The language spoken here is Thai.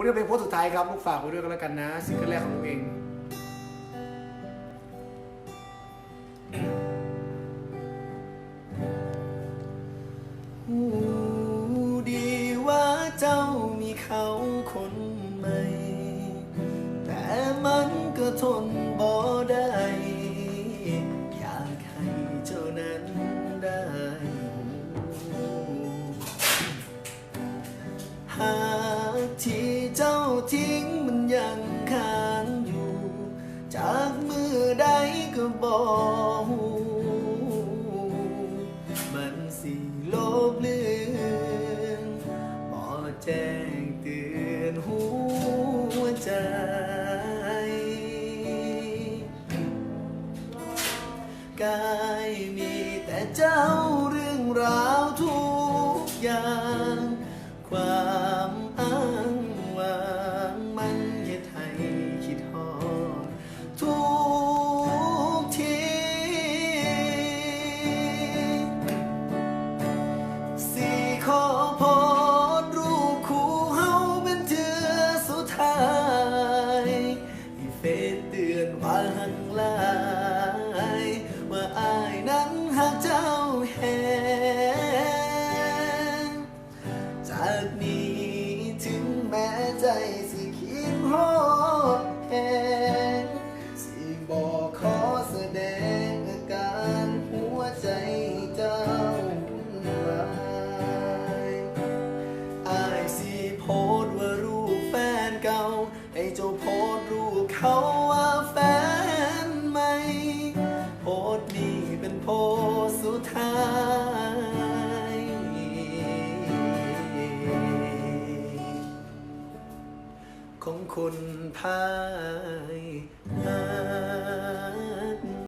ผมจะเป็นโพสต์สุดท้ายครับลูกฝากไว้ด้วยกันแล้วกันนะซิงเกิลแรกของตัวเองดีว่าเจ้ามีเขาคนใหม่ แต่มันก็ทนบ่ได้ อยากให้เจ้านั้นได้ หา ทิ้งมันยังค้างอยู่ จากมือใดก็บอกมันสิลบเลือนบ่แจ้งเตือนหัวใจกายมีแต่เจ้าเรื่องราวทุกอย่าง นว่าหังลายว่าอายนั้นหากเจ้าแหงจากนี้ถึงแม้ใจสิคิดโหดแหง เจ้าโพสรูปเขาว่าแฟนใหม่โพสต์นี้เป็นโพสสุดท้ายของคุณพาย